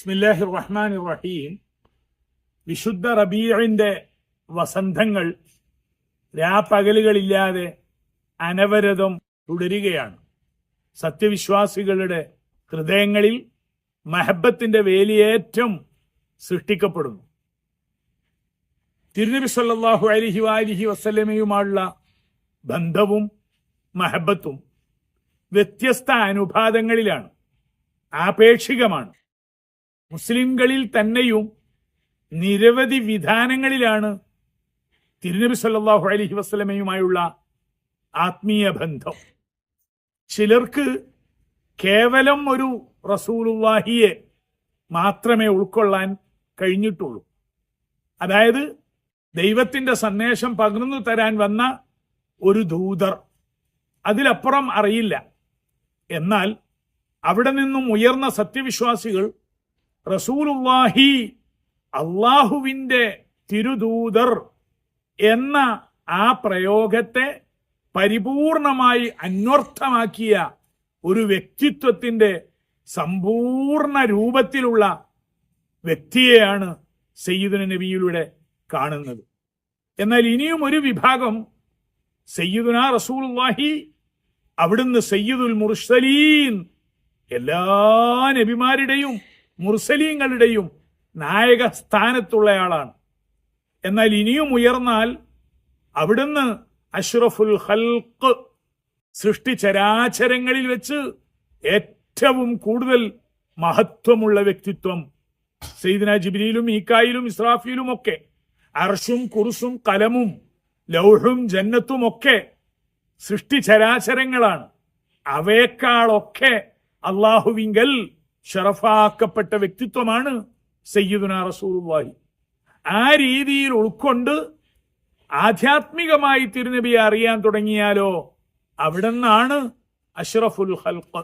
ബിസ്മില്ലാഹി റഹ്മാൻ റഹീം വിശുദ്ധ റബീഴിന്റെ വസന്തങ്ങൾ രാപ്പകലുകളില്ലാതെ അനവരതം തുടരുകയാണ്. സത്യവിശ്വാസികളുടെ ഹൃദയങ്ങളിൽ മഹബത്തിന്റെ വേലിയേറ്റം സൃഷ്ടിക്കപ്പെടുന്നു. തിരുനബി സല്ലാഹു അലിഹി വാലിഹി വസ്ലമയുമായുള്ള ബന്ധവും മഹബത്തും വ്യത്യസ്ത അനുപാതങ്ങളിലാണ് ആപേക്ഷികമാണ്. മുസ്ലിംകളിൽ തന്നെയും നിരവധി വിധാനങ്ങളിലാണ് തിരുനബി സല്ലാഹു അലഹി വസ്ലമയുമായുള്ള ആത്മീയ ബന്ധം. ചിലർക്ക് കേവലം ഒരു റസൂലുള്ളാഹിയെ മാത്രമേ ഉൾക്കൊള്ളാൻ കഴിഞ്ഞിട്ടുള്ളൂ. അതായത് ദൈവത്തിന്റെ സന്ദേശം പകർന്നു തരാൻ വന്ന ഒരു ദൂതർ അതിലപ്പുറം അറിയില്ല. എന്നാൽ അവിടെ നിന്നും ഉയർന്ന സത്യവിശ്വാസികൾ റസൂലുള്ളാഹി അള്ളാഹുവിന്റെ തിരുദൂതർ എന്ന ആ പ്രയോഗത്തെ പരിപൂർണമായി അന്വർത്ഥമാക്കിയ ഒരു വ്യക്തിത്വത്തിന്റെ സമ്പൂർണ രൂപത്തിലുള്ള വ്യക്തിയെയാണ് സയ്യിദുന നബിയിലൂടെ കാണുന്നത്. എന്നാൽ ഇനിയും ഒരു വിഭാഗം സയ്യിദുന റസൂലുള്ളാഹി അവിടുന്ന് സയ്യിദുൽ മുർസലീൻ എല്ലാ നബിമാരുടെയും മുർസലീങ്ങളുടെയും നായക സ്ഥാനത്തുള്ളയാളാണ്. എന്നാൽ ഇനിയും ഉയർന്നാൽ അവിടുന്ന് അഷ്റഫുൽ ഹൽക്ക് സൃഷ്ടി ചരാചരങ്ങളിൽ വെച്ച് ഏറ്റവും കൂടുതൽ മഹത്വമുള്ള വ്യക്തിത്വം സെയ്ദിന ജിബ്രീലും ഈക്കായിലും ഇസ്രാഫിയിലും ഒക്കെ അർഷും കുറുസും കലമും ലൗഹും ജന്നത്തും ഒക്കെ സൃഷ്ടി ചരാചരങ്ങളാണ്. അവയേക്കാളൊക്കെ അള്ളാഹുവിങ്കൽ ഷറഫാക്കപ്പെട്ട വ്യക്തിത്വമാണ് സയ്യിദുന റസൂലുള്ളാഹി. ആ രീതിയിൽ ഉൾക്കൊണ്ട് ആധ്യാത്മികമായി തിരുനബിയെ അറിയാൻ തുടങ്ങിയാലോ അവിടെ നിന്നാണ് അഷ്റഫുൽ ഹൽക്ക്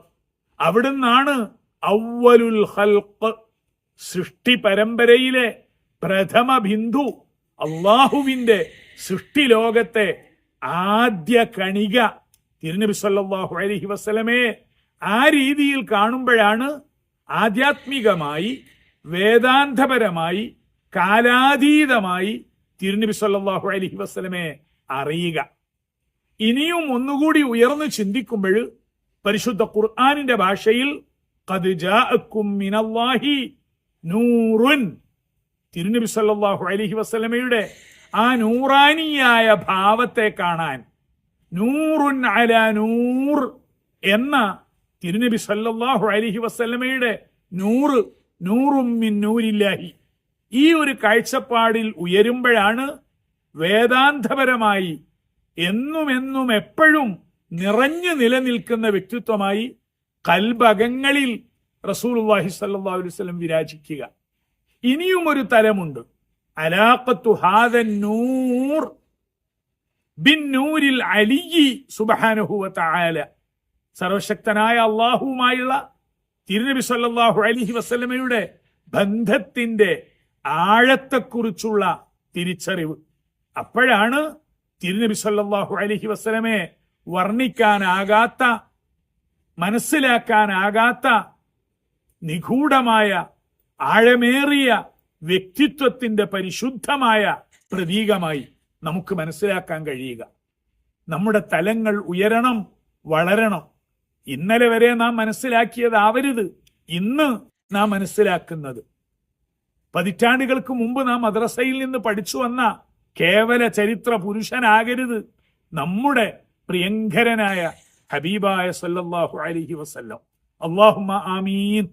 അവിടെ നിന്നാണ് ഔവലുൽ ഹൽക്ക് സൃഷ്ടി പരമ്പരയിലെ പ്രഥമ ബിന്ദു അള്ളാഹുവിന്റെ സൃഷ്ടി ലോകത്തെ ആദ്യ കണിക തിരുനബി സല്ലാഹു അലഹി വസ്ലമയെ ആ രീതിയിൽ കാണുമ്പോഴാണ് ആധ്യാത്മികമായി വേദാന്തപരമായി കാലാതീതമായി തിരുനബി സല്ലാഹു അലഹി വസ്ലമെ അറിയുക. ഇനിയും ഒന്നുകൂടി ഉയർന്ന് ചിന്തിക്കുമ്പോൾ പരിശുദ്ധ ഖുർആാനിന്റെ ഭാഷയിൽ "ഖദ് മിനല്ലാഹി നൂറുൻ. തിരുനബി സല്ലാഹു അലഹി വസ്ലമയുടെ ആ നൂറാനിയായ ഭാവത്തെ കാണാൻ നൂറുൻ അല നൂർ എന്ന തിരുനബി സല്ലാഹു അലൈഹി വസ്ലമയുടെ നൂറ് നൂറും മിൻ നൂരില്ലാഹി. ഈ ഒരു കാഴ്ചപ്പാടിൽ ഉയരുമ്പോഴാണ് വേദാന്തപരമായി എന്നും എന്നും എപ്പോഴും നിറഞ്ഞു നിലനിൽക്കുന്ന വ്യക്തിത്വമായി കൽബകങ്ങളിൽ റസൂലുള്ളാഹി സല്ലാ വസല്ലം വിരാജിക്കുക. ഇനിയും ഒരു തലമുണ്ട്. അലാഖത്തു ഹാദൻ നൂർ ബിൻ നൂരിൽ അലിയി സുബാനുഹുവ വ തആല. സർവശക്തനായ അള്ളാഹുവുമായുള്ള തിരുനബി സല്ലാഹു അലൈഹി വസ്ലമയുടെ ബന്ധത്തിന്റെ ആഴത്തെക്കുറിച്ചുള്ള തിരിച്ചറിവ്. അപ്പോഴാണ് തിരുനബി സല്ലാഹു അലൈഹി വസ്ലമെ വർണിക്കാനാകാത്ത മനസ്സിലാക്കാനാകാത്ത നിഗൂഢമായ ആഴമേറിയ വ്യക്തിത്വത്തിന്റെ പരിശുദ്ധമായ പ്രതീകമായി നമുക്ക് മനസ്സിലാക്കാൻ കഴിയുക. നമ്മുടെ തലങ്ങൾ ഉയരണം വളരണം. ഇന്നലെ വരെ നാം മനസ്സിലാക്കിയതാവരുത് ഇന്ന് നാം മനസ്സിലാക്കുന്നത്. പതിറ്റാണ്ടുകൾക്ക് മുമ്പ് നാം മദ്രസയിൽ നിന്ന് പഠിച്ചു വന്ന കേവല ചരിത്ര പുരുഷനാകരുത്. നമ്മുടെ പ്രിയങ്കരനായ ഹബീബായ സല്ലാഹു അലഹി വസല്ലം. അള്ളാഹുമ്മ ആമീൻ.